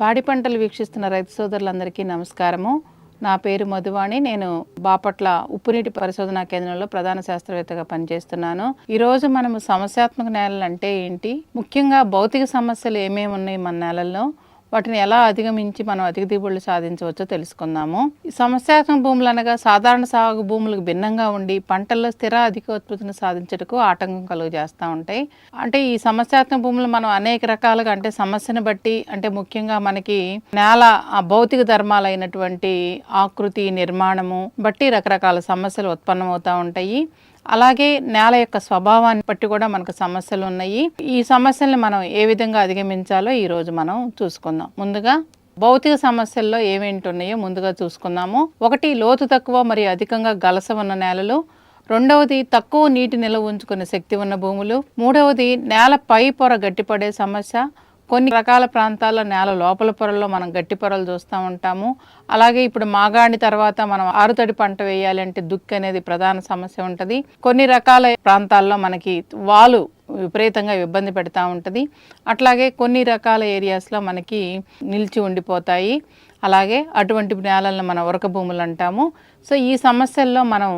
పాడి పంటలు వీక్షిస్తున్న రైతు సోదరులందరికీ నమస్కారము. నా పేరు మధువాణి. నేను బాపట్ల ఉప్పునీటి పరిశోధనా కేంద్రంలో ప్రధాన శాస్త్రవేత్తగా పనిచేస్తున్నాను. ఈరోజు మనము సమస్యాత్మక నేలలు అంటే ఏంటి? ముఖ్యంగా భౌతిక సమస్యలు ఏమేమి ఉన్నాయి మన నేలల్లో? వాటిని ఎలా అధిగమించి మనం అధిక దిగుబడులు సాధించవచ్చో తెలుసుకుందాము. ఈ సమస్యాత్మక భూములు అనగా సాధారణ సాగు భూములకు భిన్నంగా ఉండి పంటల్లో స్థిర అధిక ఉత్పత్తిని సాధించటకు ఆటంకం కలుగు చేస్తూ ఉంటాయి. అంటే ఈ సమస్యాత్మక భూములు మనం అనేక రకాలుగా అంటే సమస్యను బట్టి అంటే ముఖ్యంగా మనకి నేల ఆ భౌతిక ధర్మాలైనటువంటి ఆకృతి నిర్మాణము బట్టి రకరకాల సమస్యలు ఉత్పన్నమవుతూ ఉంటాయి. అలాగే నేల యొక్క స్వభావాన్ని బట్టి కూడా మనకు సమస్యలు ఉన్నాయి. ఈ సమస్యల్ని మనం ఏ విధంగా అధిగమించాలో ఈ రోజు మనం చూసుకుందాం. ముందుగా భౌతిక సమస్యల్లో ఏమేంటి ఉన్నాయో ముందుగా చూసుకుందాము. ఒకటి లోతు తక్కువ మరియు అధికంగా గలస ఉన్న నేలలు. రెండవది తక్కువ నీటి నిల్వ ఉంచుకునే శక్తి ఉన్న భూములు. మూడవది నేల పై పొర గట్టిపడే సమస్య. కొన్ని రకాల ప్రాంతాల్లో నేల లోపల పొరల్లో మనం గట్టి పొరలు చూస్తూ ఉంటాము. అలాగే ఇప్పుడు మాగాణి తర్వాత మనం ఆరుతడి పంట వేయాలంటే దుక్కి అనేది ప్రధాన సమస్య ఉంటుంది. కొన్ని రకాల ప్రాంతాల్లో మనకి వాలు విపరీతంగా ఇబ్బంది పెడతా ఉంటుంది. అట్లాగే కొన్ని రకాల ఏరియాస్లో మనకి నిలిచి ఉండిపోతాయి. అలాగే అటువంటి నేలలను మనం ఉరక భూములు అంటాము. సో ఈ సమస్యల్లో మనం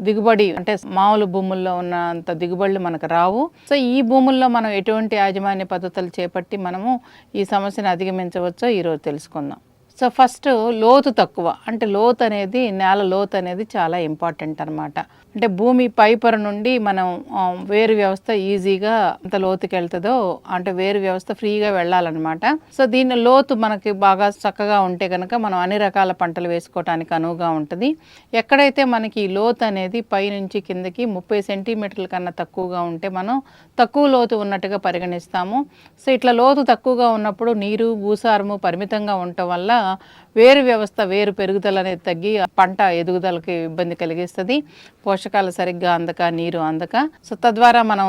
దిగుబడి అంటే మామూలు భూముల్లో ఉన్నంత దిగుబడులు మనకు రావు. సో ఈ భూముల్లో మనం ఎటువంటి యాజమాన్య పద్ధతులు చేపట్టి మనము ఈ సమస్యను అధిగమించవచ్చో ఈరోజు తెలుసుకుందాం. సో ఫస్ట్ లోతు తక్కువ. అంటే లోతు అనేది నేల లోతు అనేది చాలా ఇంపార్టెంట్ అనమాట అంటే భూమి పైపర నుండి మనం వేరు వ్యవస్థ ఈజీగా ఎంత లోతుకి వెళ్తుందో అంటే వేరు వ్యవస్థ ఫ్రీగా వెళ్ళాలన్నమాట. సో దీని లోతు మనకి బాగా చక్కగా ఉంటే కనుక మనం అన్ని రకాల పంటలు వేసుకోవడానికి అనువుగా ఉంటుంది. ఎక్కడైతే మనకి లోతు అనేది పై నుంచి కిందకి ముప్పై సెంటీమీటర్ల కన్నా తక్కువగా ఉంటే మనం తక్కువ లోతు ఉన్నట్టుగా పరిగణిస్తాము. సో ఇట్లా లోతు తక్కువగా ఉన్నప్పుడు నీరు భూసారము పరిమితంగా ఉండటం వల్ల వేరు వ్యవస్థ వేరు పెరుగుదల అనేది తగ్గి పంట ఎదుగుదలకి ఇబ్బంది కలిగిస్తుంది. పోషకాలు సరిగ్గా అందక నీరు అందక. సో తద్వారా మనం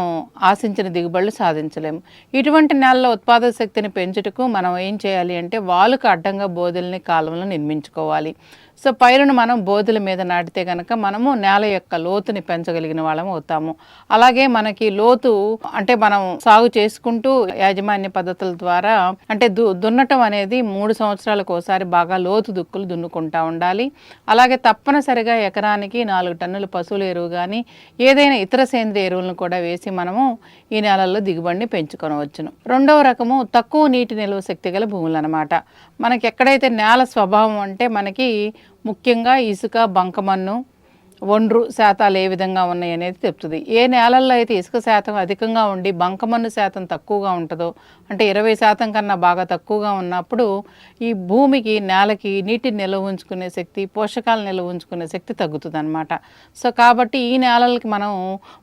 ఆశించిన దిగుబడులు సాధించలేము. ఇటువంటి నేలలో ఉత్పాదక శక్తిని పెంచుటకు మనం ఏం చేయాలి అంటే వాలుకు అడ్డంగా బోధుల్ని కాలంలో నిర్మించుకోవాలి. సో పైరును మనం బోధుల మీద నాటితే కనుక మనము నేల యొక్క లోతుని పెంచగలిగిన వాళ్ళం అవుతాము. అలాగే మనకి లోతు అంటే మనం సాగు చేసుకుంటూ యాజమాన్య పద్ధతుల ద్వారా అంటే దు దున్నటం అనేది మూడు సంవత్సరాలకు ఒకసారి బాగా లోతు దుక్కులు దున్నుకుంటా ఉండాలి. అలాగే తప్పనిసరిగా ఎకరానికి నాలుగు టన్నుల పశువుల ఎరువు కానీ ఏదైనా ఇతర సేంద్రియ ఎరువులను కూడా వేసి మనము ఈ నేలల్లో దిగుబడిని పెంచుకొనవచ్చును. రెండవ రకము తక్కువ నీటి నిల్వ శక్తి గల భూములు అనమాట మనకి ఎక్కడైతే నేల స్వభావం అంటే మనకి ముఖ్యంగా ఇసుక బంకమన్ను ఒండ్రు శాతాలు ఏ విధంగా ఉన్నాయి అనేది చెప్తుంది ఏ నేలల్లో అయితే ఇసుక శాతం అధికంగా ఉండి బంకమన్ను శాతం తక్కువగా ఉంటుందో అంటే ఇరవై శాతం కన్నా బాగా తక్కువగా ఉన్నప్పుడు ఈ భూమికి నేలకి నీటిని నిల్వ ఉంచుకునే శక్తి పోషకాలు నిల్వ ఉంచుకునే శక్తి తగ్గుతుంది అనమాట సో కాబట్టి ఈ నేలలకి మనం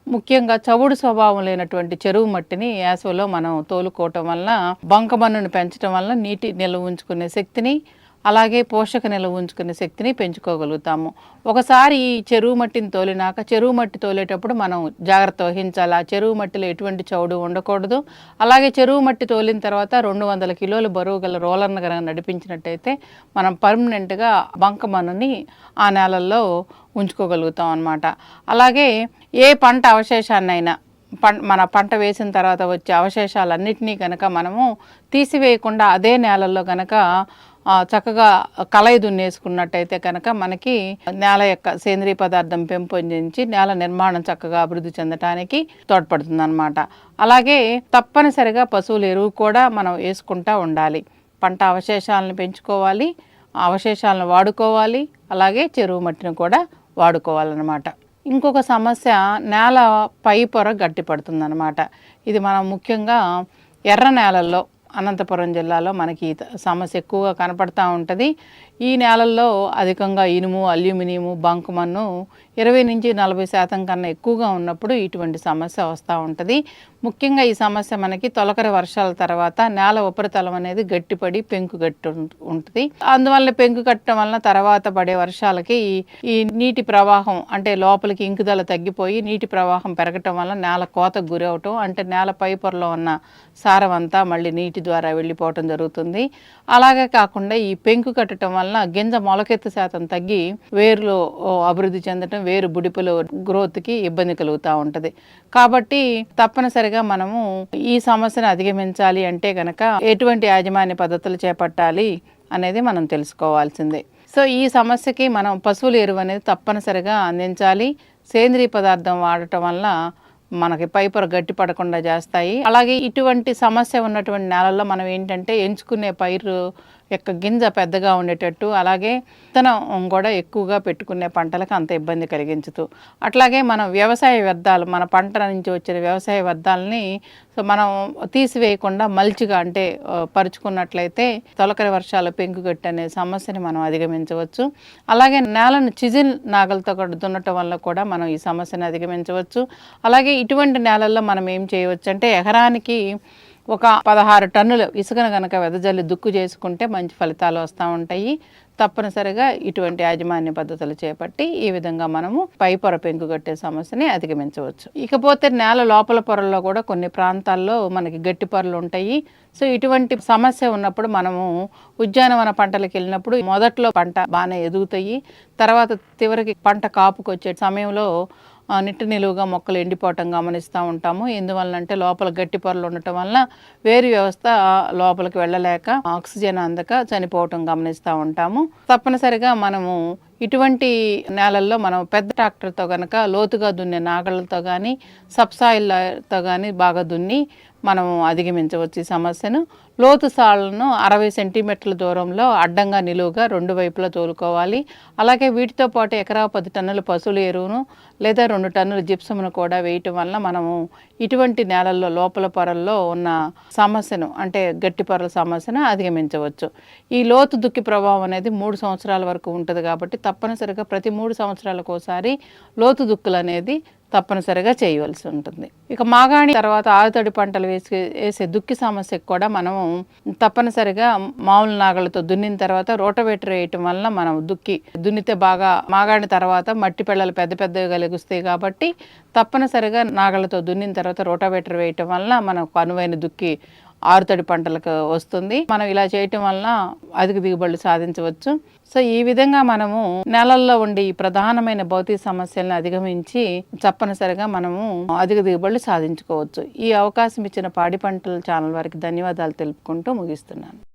ముఖ్యంగా చవుడు స్వభావం లేనటువంటి చెరువు మట్టిని యాసవలో మనం తోలుకోవటం వలన బంకమన్నును పెంచడం వల్ల నీటి నిల్వ ఉంచుకునే శక్తిని అలాగే పోషక నిల్వ ఉంచుకునే శక్తిని పెంచుకోగలుగుతాము. ఒకసారి ఈ చెరువు మట్టిని తోలినాక చెరువు మట్టి తోలేటప్పుడు మనం జాగ్రత్త వహించాలి? ఆ చెరువు మట్టిలో ఎటువంటి చౌడు ఉండకూడదు. అలాగే చెరువు మట్టి తోలిన తర్వాత రెండు వందల కిలోల బరువు గల రోలర్ను కనుక నడిపించినట్టయితే మనం పర్మనెంట్గా బంకమన్నుని ఆ నేలల్లో ఉంచుకోగలుగుతాం అన్నమాట. అలాగే ఏ పంట అవశేషాన్నైనా పం మన పంట వేసిన తర్వాత వచ్చే అవశేషాలన్నింటినీ కనుక మనము తీసివేయకుండా అదే నేలల్లో కనుక చక్కగా కలయి దున్నేసుకున్నట్టయితే కనుక మనకి నేల యొక్క సేంద్రీయ పదార్థం పెంపొందించి నేల నిర్మాణం చక్కగా అభివృద్ధి చెందటానికి తోడ్పడుతుందన్నమాట. అలాగే తప్పనిసరిగా పశువుల ఎరువు కూడా మనం వేసుకుంటా ఉండాలి. పంట అవశేషాలను పెంచుకోవాలి అవశేషాలను వాడుకోవాలి అలాగే చెరువు మట్టిని కూడా వాడుకోవాలన్నమాట. ఇంకొక సమస్య నేల పై పొర గట్టిపడుతుందన్నమాట. ఇది మనం ముఖ్యంగా ఎర్ర నేలల్లో అనంతపురం జిల్లాలో మనకి సమస్య ఎక్కువగా కనపడుతూ ఉంటుంది. ఈ నేలల్లో అధికంగా ఇనుము అల్యూమినియము బంకమన్ను ఇరవై నుంచి నలభై శాతం కన్నా ఎక్కువగా ఉన్నప్పుడు ఇటువంటి సమస్య వస్తూ ఉంటుంది. ముఖ్యంగా ఈ సమస్య మనకి తొలకరి వర్షాల తర్వాత నేల ఉపరితలం అనేది గట్టిపడి పెంకు గట్టి ఉం- ఉంటుంది. అందువల్ల పెంకు కట్టడం వలన తర్వాత పడే వర్షాలకి ఈ- ఈ నీటి ప్రవాహం అంటే లోపలికి ఇంకుదల తగ్గిపోయి నీటి ప్రవాహం పెరగటం వల్ల నేల కోతకు గురి అవటం అంటే నేల పై పొరలో ఉన్న సారం అంతా మళ్ళీ నీటి ద్వారా వెళ్ళిపోవటం జరుగుతుంది. అలాగే కాకుండా ఈ పెంకు కట్టడం వలన గింజ మొలకెత్తు శాతం తగ్గి వేరులో అభివృద్ధి చెందటం వేరు బుడిపుల గ్రోత్కి ఇబ్బంది కలుగుతూ ఉంటుంది. కాబట్టి తప్పనిసరిగా మనము ఈ సమస్యను అధిగమించాలి అంటే కనుక ఎటువంటి యాజమాన్య పద్ధతులు చేపట్టాలి అనేది మనం తెలుసుకోవాల్సిందే. సో ఈ సమస్యకి మనం పశువుల ఎరువు అనేది తప్పనిసరిగా అందించాలి. సేంద్రియ పదార్థం వాడటం వల్ల మనకి పైపొర గట్టి పడకుండా చేస్తాయి. అలాగే ఇటువంటి సమస్య ఉన్నటువంటి నేలల్లో మనం ఏంటంటే ఎంచుకునే పైరు యొక్క గింజ పెద్దగా ఉండేటట్టు అలాగే విత్తనం కూడా ఎక్కువగా పెట్టుకునే పంటలకు అంత ఇబ్బంది కలిగించదు. అట్లాగే మనం వ్యవసాయ వ్యర్థాలు మన పంట నుంచి వచ్చిన వ్యవసాయ వ్యర్థాలని సో మనం తీసివేయకుండా మల్చిగా అంటే పరుచుకున్నట్లయితే తొలకరి వర్షాలు పెంకుగట్టు అనే సమస్యని మనం అధిగమించవచ్చు. అలాగే నేలను చిజిల్ నాగలతో కూడా దున్నటం వల్ల కూడా మనం ఈ సమస్యను అధిగమించవచ్చు. అలాగే ఇటువంటి నేలల్లో మనం ఏం చేయవచ్చు అంటే ఎకరానికి ఒక పదహారు టన్నులు ఇసుకను కనుక వెదజల్లి దుక్కు చేసుకుంటే మంచి ఫలితాలు వస్తూ ఉంటాయి. తప్పనిసరిగా ఇటువంటి యాజమాన్య పద్ధతులు చేపట్టి ఈ విధంగా మనము పై పొర పెంకు కట్టే సమస్యని అధిగమించవచ్చు. ఇకపోతే నేల లోపల పొరల్లో కూడా కొన్ని ప్రాంతాల్లో మనకి గట్టి పొరలు ఉంటాయి. సో ఇటువంటి సమస్య ఉన్నప్పుడు మనము ఉద్యానవన పంటలకు వెళ్ళినప్పుడు మొదట్లో పంట బాగానే ఎదుగుతాయి. తర్వాత చివరికి పంట కాపుకొచ్చే సమయంలో నిట్టు నిలువుగా మొక్కలు ఎండిపోవటం గమనిస్తూ ఉంటాము. ఎందువల్లంటే లోపల గట్టి పొరలు ఉండటం వలన వేరు వ్యవస్థ లోపలికి వెళ్ళలేక ఆక్సిజన్ అందక చనిపోవటం గమనిస్తూ ఉంటాము. తప్పనిసరిగా మనము ఇటువంటి నేలల్లో మనం పెద్ద ట్రాక్టర్తో కనుక లోతుగా దున్నే నాగళ్ళతో కానీ సబ్సాయిల్తో కానీ బాగా దున్ని మనం అధిగమించవచ్చు ఈ సమస్యను. లోతు సాళ్ళను అరవై సెంటీమీటర్ల దూరంలో అడ్డంగా నిలువుగా రెండు వైపులా తోలుకోవాలి. అలాగే వీటితో పాటు ఎకరా పది టన్నుల పశువుల ఎరువును లేదా రెండు టన్నుల జిప్సమును కూడా వేయటం వల్ల మనము ఇటువంటి నేలల్లో లోపల పొరల్లో ఉన్న సమస్యను అంటే గట్టి పొరల సమస్యను అధిగమించవచ్చు. ఈ లోతు దుక్కి ప్రభావం అనేది మూడు సంవత్సరాల వరకు ఉంటుంది కాబట్టి తప్పనిసరిగా ప్రతి మూడు సంవత్సరాలకు ఒకసారి లోతు దుక్కులు అనేది తప్పనిసరిగా చేయవలసి ఉంటుంది. ఇక మాగాణి తర్వాత ఆరుతడి పంటలు వేసి వేసే దుక్కి సమస్యకు కూడా మనము తప్పనిసరిగా మామూలు నాగలతో దున్నిన తర్వాత రోటవేటర్ వేయటం వలన మనం దుక్కి దున్నితే బాగా మాగాణి తర్వాత మట్టి పిల్లలు పెద్ద పెద్దగా కలిగిస్తాయి కాబట్టి తప్పనిసరిగా నాగలతో దున్నిన తర్వాత రోటవేటర్ వేయటం వలన మనకు అనువైన దుక్కి ఆరుతడి పంటలకు వస్తుంది. మనం ఇలా చేయటం వలన అధిక దిగుబడులు సాధించవచ్చు. సో ఈ విధంగా మనము నేలల్లో ఉండే ఈ ప్రధానమైన భౌతిక సమస్యలను అధిగమించి తప్పనిసరిగా మనము అధిక దిగుబడులు సాధించుకోవచ్చు. ఈ అవకాశం ఇచ్చిన పాడి పంటల ఛానల్ వారికి ధన్యవాదాలు తెలుపుకుంటూ ముగిస్తున్నాను.